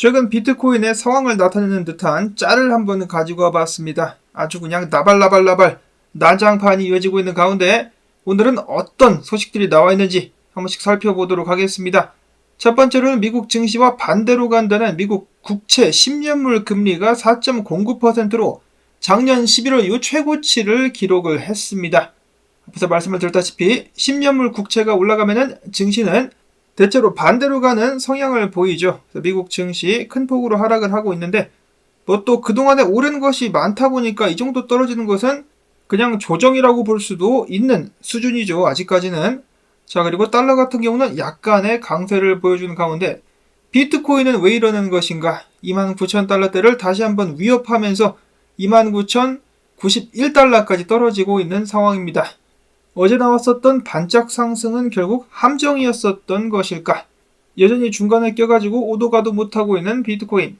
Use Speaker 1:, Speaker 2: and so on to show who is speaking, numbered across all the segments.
Speaker 1: 최근 비트코인의 상황을 나타내는 듯한 짤을 한번 가지고 와봤습니다. 아주 그냥 나발나발나발 난장판이 이어지고 있는 가운데 오늘은 어떤 소식들이 나와 있는지 한 번씩 살펴보도록 하겠습니다. 첫 번째로는 미국 증시와 반대로 간다는 미국 국채 10년물 금리가 4.09%로 작년 11월 이후 최고치를 기록을 했습니다. 앞서 말씀을 드렸다시피 10년물 국채가 올라가면은 증시는 대체로 반대로 가는 성향을 보이죠. 미국 증시 큰 폭으로 하락을 하고 있는데 뭐 또 그동안에 오른 것이 많다 보니까 이 정도 떨어지는 것은 그냥 조정이라고 볼 수도 있는 수준이죠. 아직까지는. 자, 그리고 달러 같은 경우는 약간의 강세를 보여주는 가운데 비트코인은 왜 이러는 것인가? 29,000달러대를 다시 한번 위협하면서 29,091달러까지 떨어지고 있는 상황입니다. 어제 나왔었던 반짝 상승은 결국 함정이었었던 것일까? 여전히 중간에 껴가지고 오도 가도 못하고 있는 비트코인.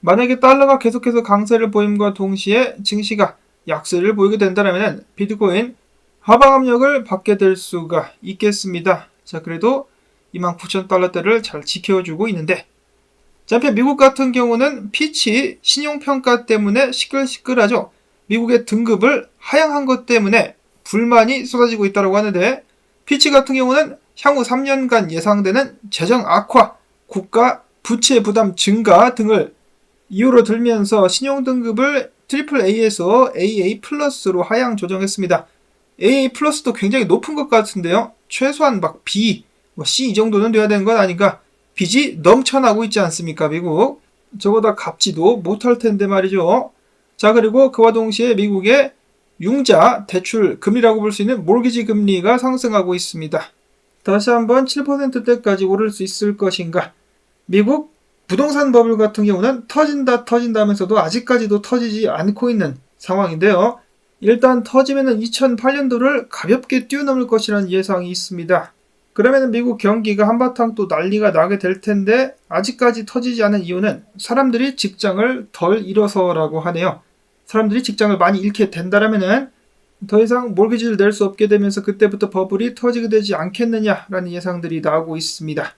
Speaker 1: 만약에 달러가 계속해서 강세를 보임과 동시에 증시가 약세를 보이게 된다면 비트코인 하방 압력을 받게 될 수가 있겠습니다. 자, 그래도 29,000달러대를 잘 지켜주고 있는데 자, 한편 미국 같은 경우는 피치 신용평가 때문에 시끌시끌하죠. 미국의 등급을 하향한 것 때문에 불만이 쏟아지고 있다고 하는데 피치 같은 경우는 향후 3년간 예상되는 재정 악화, 국가 부채 부담 증가 등을 이유로 들면서 신용 등급을 AA에서 AA 플러스로 하향 조정했습니다. AA 플러스도 굉장히 높은 것 같은데요. 최소한 막 B, 뭐 C 이 정도는 돼야 되는 건 아닌가? 빚이 넘쳐나고 있지 않습니까, 미국? 저보다 갚지도 못할 텐데 말이죠. 자, 그리고 그와 동시에 미국의 융자 대출 금리라고 볼 수 있는 몰기지 금리가 상승하고 있습니다. 다시 한번 7%대까지 오를 수 있을 것인가? 미국 부동산 버블 같은 경우는 터진다 터진다 하면서도 아직까지도 터지지 않고 있는 상황인데요. 일단 터지면은 2008년도를 가볍게 뛰어넘을 것이라는 예상이 있습니다. 그러면 미국 경기가 한바탕 또 난리가 나게 될 텐데 아직까지 터지지 않은 이유는 사람들이 직장을 덜 잃어서라고 하네요. 사람들이 직장을 많이 잃게 된다라면은 더 이상 몰기지를 낼 수 없게 되면서 그때부터 버블이 터지게 되지 않겠느냐라는 예상들이 나오고 있습니다.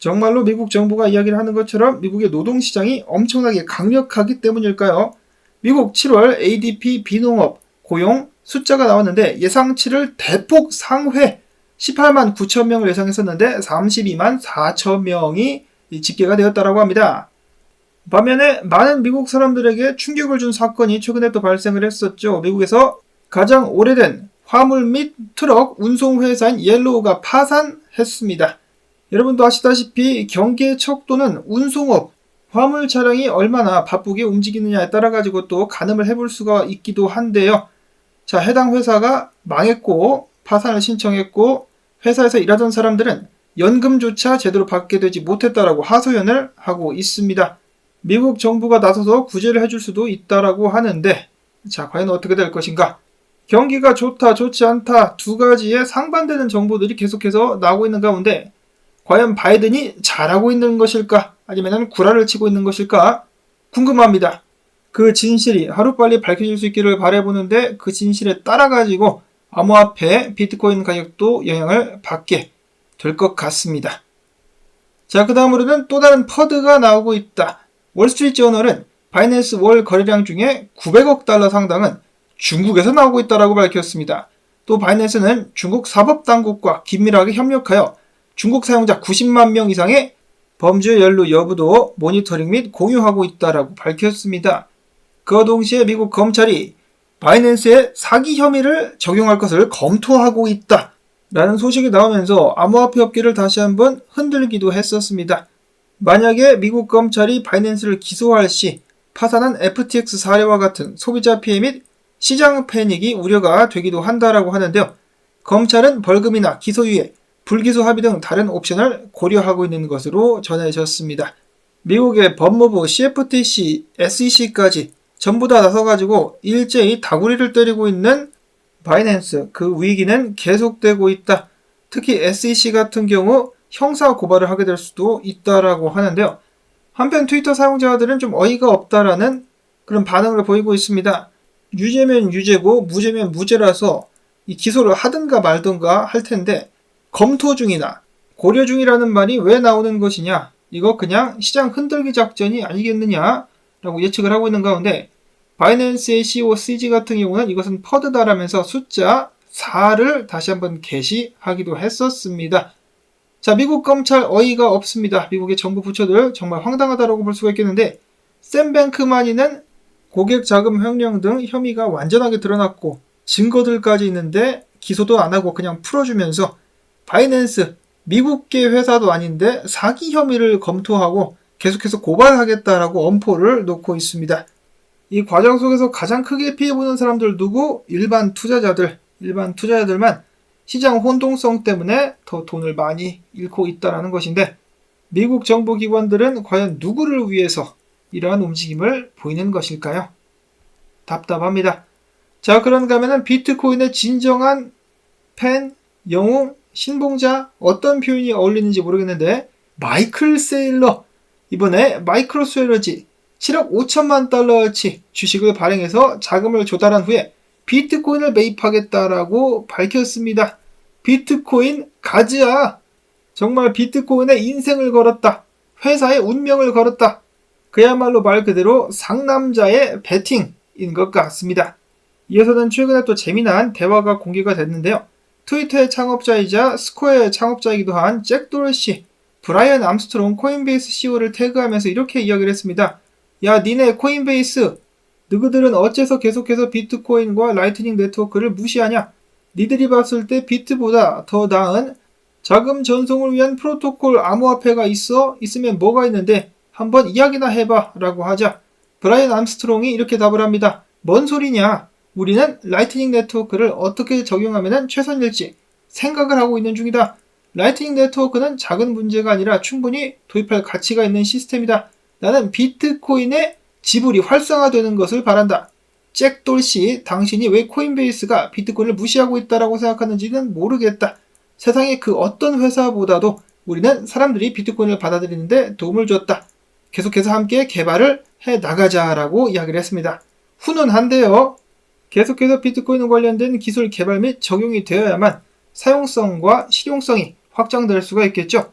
Speaker 1: 정말로 미국 정부가 이야기를 하는 것처럼 미국의 노동시장이 엄청나게 강력하기 때문일까요? 미국 7월 ADP 비농업 고용 숫자가 나왔는데 예상치를 대폭 상회 18만 9천 명을 예상했었는데 32만 4천 명이 집계가 되었다고 합니다. 반면에 많은 미국 사람들에게 충격을 준 사건이 최근에 또 발생을 했었죠. 미국에서 가장 오래된 화물 및 트럭 운송 회사인 옐로우가 파산했습니다. 여러분도 아시다시피 경계 척도는 운송업, 화물 차량이 얼마나 바쁘게 움직이느냐에 따라 가지고 또 가늠을 해볼 수가 있기도 한데요. 자, 해당 회사가 망했고 파산을 신청했고 회사에서 일하던 사람들은 연금조차 제대로 받게 되지 못했다라고 하소연을 하고 있습니다. 미국 정부가 나서서 구제를 해줄 수도 있다라고 하는데 자, 과연 어떻게 될 것인가? 경기가 좋다, 좋지 않다 두 가지의 상반되는 정보들이 계속해서 나오고 있는 가운데 과연 바이든이 잘하고 있는 것일까? 아니면 구라를 치고 있는 것일까? 궁금합니다. 그 진실이 하루빨리 밝혀질 수 있기를 바라보는데 그 진실에 따라가지고 암호화폐 비트코인 가격도 영향을 받게 될 것 같습니다. 자, 그 다음으로는 또 다른 퍼드가 나오고 있다. 월스트리트 저널은 바이낸스 월 거래량 중에 900억 달러 상당은 중국에서 나오고 있다고 밝혔습니다. 또 바이낸스는 중국 사법당국과 긴밀하게 협력하여 중국 사용자 90만 명 이상의 범죄 연루 여부도 모니터링 및 공유하고 있다고 밝혔습니다. 그와 동시에 미국 검찰이 바이낸스에 사기 혐의를 적용할 것을 검토하고 있다. 라는 소식이 나오면서 암호화폐 업계를 다시 한번 흔들기도 했었습니다. 만약에 미국 검찰이 바이낸스를 기소할 시 파산한 FTX 사례와 같은 소비자 피해 및 시장 패닉이 우려가 되기도 한다라고 하는데요. 검찰은 벌금이나 기소유예, 불기소 합의 등 다른 옵션을 고려하고 있는 것으로 전해졌습니다. 미국의 법무부, CFTC, SEC까지 전부 다 나서가지고 일제히 다구리를 때리고 있는 바이낸스 그 위기는 계속되고 있다. 특히 SEC 같은 경우 형사 고발을 하게 될 수도 있다라고 하는데요. 한편 트위터 사용자들은 좀 어이가 없다라는 그런 반응을 보이고 있습니다. 유죄면 유죄고 무죄면 무죄라서 이 기소를 하든가 말든가 할 텐데 검토 중이나 고려 중이라는 말이 왜 나오는 것이냐 이거 그냥 시장 흔들기 작전이 아니겠느냐라고 예측을 하고 있는 가운데 바이낸스의 CEO CG 같은 경우는 이것은 퍼드다라면서 숫자 4를 다시 한번 게시하기도 했었습니다. 자, 미국 검찰 어이가 없습니다. 미국의 정부 부처들 정말 황당하다라고 볼 수가 있겠는데 샘 뱅크만이는 고객 자금 횡령 등 혐의가 완전하게 드러났고 증거들까지 있는데 기소도 안 하고 그냥 풀어주면서 바이낸스 미국계 회사도 아닌데 사기 혐의를 검토하고 계속해서 고발하겠다라고 엄포를 놓고 있습니다. 이 과정 속에서 가장 크게 피해보는 사람들 누구? 일반 투자자들, 일반 투자자들만 시장 혼동성 때문에 더 돈을 많이 잃고 있다는 것인데 미국 정부 기관들은 과연 누구를 위해서 이러한 움직임을 보이는 것일까요? 답답합니다. 자, 그런가 하면은 비트코인의 진정한 팬, 영웅, 신봉자 어떤 표현이 어울리는지 모르겠는데 마이클 세일러 이번에 마이크로스웨러지 7억 5천만 달러어치 주식을 발행해서 자금을 조달한 후에 비트코인을 매입하겠다라고 밝혔습니다. 비트코인 가즈아 정말 비트코인의 인생을 걸었다. 회사의 운명을 걸었다. 그야말로 말 그대로 상남자의 배팅인 것 같습니다. 이어서는 최근에 또 재미난 대화가 공개가 됐는데요. 트위터의 창업자이자 스코어의 창업자이기도 한 잭 도르시, 브라이언 암스트롱 코인베이스 CEO를 태그하면서 이렇게 이야기를 했습니다. 야, 니네 코인베이스, 너희들은 어째서 계속해서 비트코인과 라이트닝 네트워크를 무시하냐? 니들이 봤을 때 비트보다 더 나은 자금 전송을 위한 프로토콜 암호화폐가 있어? 있으면 뭐가 있는데 한번 이야기나 해봐 라고 하자 브라이언 암스트롱이 이렇게 답을 합니다. 뭔 소리냐? 우리는 라이트닝 네트워크를 어떻게 적용하면 최선일지 생각을 하고 있는 중이다. 라이트닝 네트워크는 작은 문제가 아니라 충분히 도입할 가치가 있는 시스템이다. 나는 비트코인의 지불이 활성화되는 것을 바란다. 잭 돌씨, 당신이 왜 코인베이스가 비트코인을 무시하고 있다라고 생각하는지는 모르겠다. 세상의 그 어떤 회사보다도 우리는 사람들이 비트코인을 받아들이는데 도움을 줬다. 계속해서 함께 개발을 해 나가자라고 이야기를 했습니다. 훈훈한데요. 계속해서 비트코인 관련된 기술 개발 및 적용이 되어야만 사용성과 실용성이 확장될 수가 있겠죠.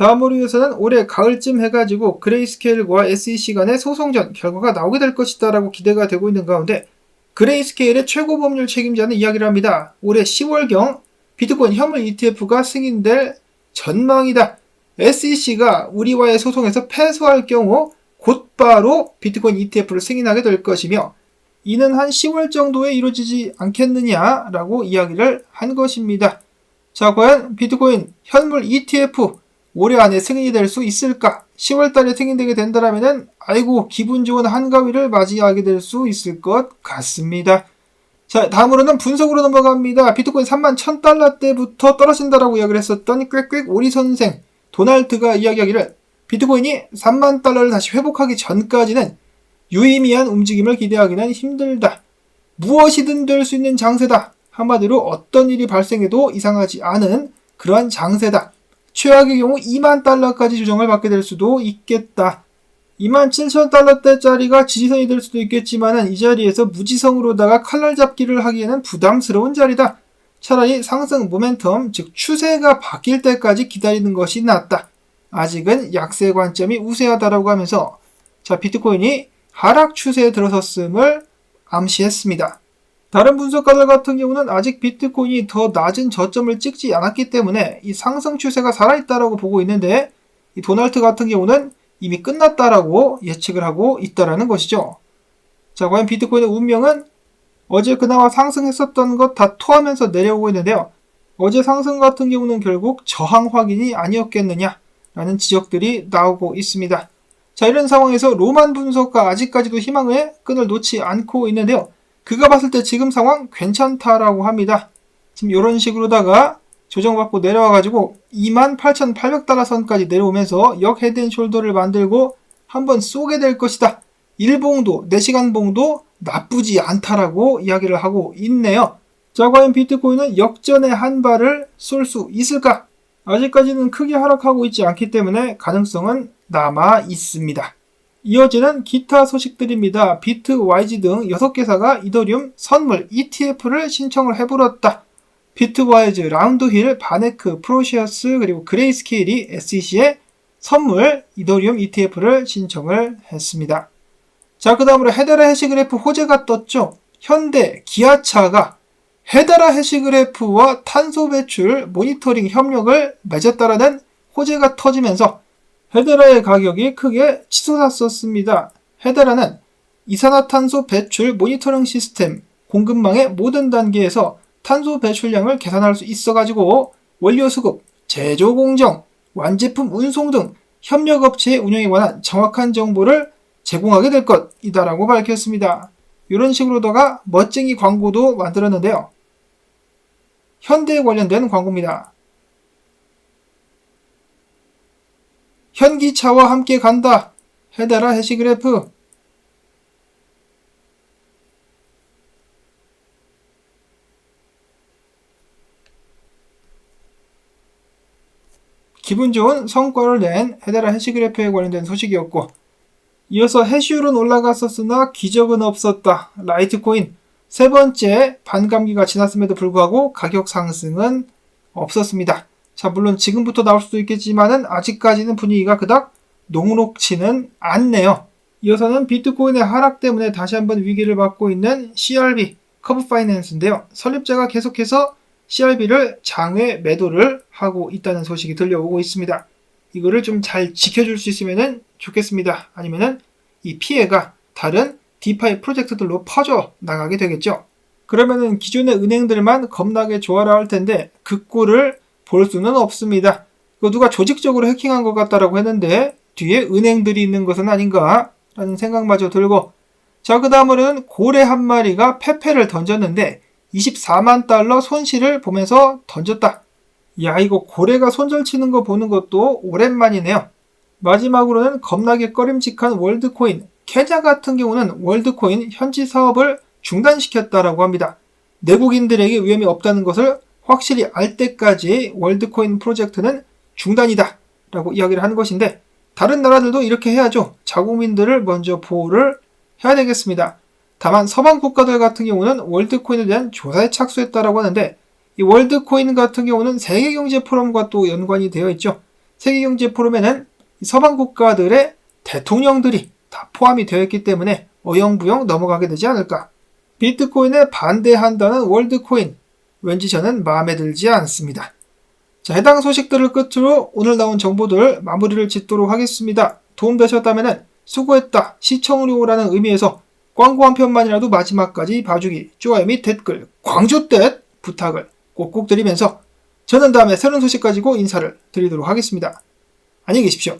Speaker 1: 다음으로 위해서는 올해 가을쯤 해가지고 그레이스케일과 SEC 간의 소송전 결과가 나오게 될 것이다 라고 기대가 되고 있는 가운데 그레이스케일의 최고 법률 책임자는 이야기를 합니다. 올해 10월경 비트코인 현물 ETF가 승인될 전망이다. SEC가 우리와의 소송에서 패소할 경우 곧바로 비트코인 ETF를 승인하게 될 것이며 이는 한 10월 정도에 이루어지지 않겠느냐라고 이야기를 한 것입니다. 자, 과연 비트코인 현물 ETF 올해 안에 승인이 될 수 있을까? 10월 달에 승인되게 된다면 아이고 기분 좋은 한가위를 맞이하게 될 수 있을 것 같습니다. 자, 다음으로는 분석으로 넘어갑니다. 비트코인 3만 1000달러 때부터 떨어진다라고 이야기를 했었던 꽥꽥 오리 선생 도날드가 이야기하기를 비트코인이 3만 달러를 다시 회복하기 전까지는 유의미한 움직임을 기대하기는 힘들다. 무엇이든 될 수 있는 장세다. 한마디로 어떤 일이 발생해도 이상하지 않은 그러한 장세다. 최악의 경우 2만 달러까지 조정을 받게 될 수도 있겠다. 2만 7천 달러대짜리가 지지선이 될 수도 있겠지만 이 자리에서 무지성으로다가 칼날 잡기를 하기에는 부담스러운 자리다. 차라리 상승 모멘텀, 즉 추세가 바뀔 때까지 기다리는 것이 낫다. 아직은 약세 관점이 우세하다라고 하면서 자 비트코인이 하락 추세에 들어섰음을 암시했습니다. 다른 분석가들 같은 경우는 아직 비트코인이 더 낮은 저점을 찍지 않았기 때문에 이 상승 추세가 살아있다라고 보고 있는데 이 도널트 같은 경우는 이미 끝났다라고 예측을 하고 있다라는 것이죠. 자, 과연 비트코인의 운명은 어제 그나마 상승했었던 것 다 토하면서 내려오고 있는데요. 어제 상승 같은 경우는 결국 저항 확인이 아니었겠느냐라는 지적들이 나오고 있습니다. 자, 이런 상황에서 로만 분석가 아직까지도 희망의 끈을 놓지 않고 있는데요. 그가 봤을 때 지금 상황 괜찮다라고 합니다. 지금 이런 식으로다가 조정받고 내려와가지고 28,800달러 선까지 내려오면서 역 헤드앤숄더를 만들고 한번 쏘게 될 것이다. 일봉도, 4시간 봉도 나쁘지 않다라고 이야기를 하고 있네요. 자, 과연 비트코인은 역전의 한 발을 쏠 수 있을까? 아직까지는 크게 하락하고 있지 않기 때문에 가능성은 남아 있습니다. 이어지는 기타 소식들입니다. 비트, YG 등 6개사가 이더리움 선물 ETF를 신청을 해버렸다. 비트와이즈, 라운드힐, 바네크, 프로시어스, 그리고 그레이스케일이 SEC에 선물 이더리움 ETF를 신청을 했습니다. 자, 그 다음으로 헤데라 해시 그래프 호재가 떴죠. 현대, 기아차가 헤데라 해시 그래프와 탄소 배출 모니터링 협력을 맺었다라는 호재가 터지면서 헤데라의 가격이 크게 치솟았었습니다. 헤데라는 이산화탄소 배출 모니터링 시스템 공급망의 모든 단계에서 탄소 배출량을 계산할 수 있어가지고 원료 수급, 제조 공정, 완제품 운송 등 협력업체의 운영에 관한 정확한 정보를 제공하게 될 것이다라고 밝혔습니다. 이런 식으로다가 멋쟁이 광고도 만들었는데요. 현대에 관련된 광고입니다. 현기차와 함께 간다. 헤데라 해시그래프. 기분 좋은 성과를 낸 헤데라 해시그래프에 관련된 소식이었고 이어서 해시율은 올라갔었으나 기적은 없었다. 라이트코인 세 번째 반감기가 지났음에도 불구하고 가격 상승은 없었습니다. 자, 물론 지금부터 나올 수도 있겠지만은 아직까지는 분위기가 그닥 녹록치는 않네요. 이어서는 비트코인의 하락 때문에 다시 한번 위기를 받고 있는 CRB, 커브 파이낸스인데요. 설립자가 계속해서 CRB를 장외 매도를 하고 있다는 소식이 들려오고 있습니다. 이거를 좀 잘 지켜줄 수 있으면 좋겠습니다. 아니면은 이 피해가 다른 디파이 프로젝트들로 퍼져 나가게 되겠죠. 그러면은 기존의 은행들만 겁나게 좋아라 할 텐데 그 꼴을 볼 수는 없습니다. 이거 누가 조직적으로 해킹한 것 같다라고 했는데 뒤에 은행들이 있는 것은 아닌가 라는 생각마저 들고 자 그 다음으로는 고래 한 마리가 페페를 던졌는데 24만 달러 손실을 보면서 던졌다. 야 이거 고래가 손절 치는 거 보는 것도 오랜만이네요. 마지막으로는 겁나게 꺼림직한 월드코인 계좌 같은 경우는 월드코인 현지 사업을 중단시켰다라고 합니다. 내국인들에게 위험이 없다는 것을 확실히 알 때까지 월드코인 프로젝트는 중단이다 라고 이야기를 하는 것인데 다른 나라들도 이렇게 해야죠. 자국민들을 먼저 보호를 해야 되겠습니다. 다만 서방 국가들 같은 경우는 월드코인에 대한 조사에 착수했다라고 하는데 이 월드코인 같은 경우는 세계경제 포럼과 또 연관이 되어 있죠. 세계경제 포럼에는 서방 국가들의 대통령들이 다 포함이 되어 있기 때문에 어영부영 넘어가게 되지 않을까. 비트코인에 반대한다는 월드코인. 왠지 저는 마음에 들지 않습니다. 자, 해당 소식들을 끝으로 오늘 나온 정보들 마무리를 짓도록 하겠습니다. 도움되셨다면 수고했다, 시청료라는 의미에서 광고 한 편만이라도 마지막까지 봐주기, 좋아요 및 댓글, 광주댓 부탁을 꼭꼭 드리면서 저는 다음에 새로운 소식 가지고 인사를 드리도록 하겠습니다. 안녕히 계십시오.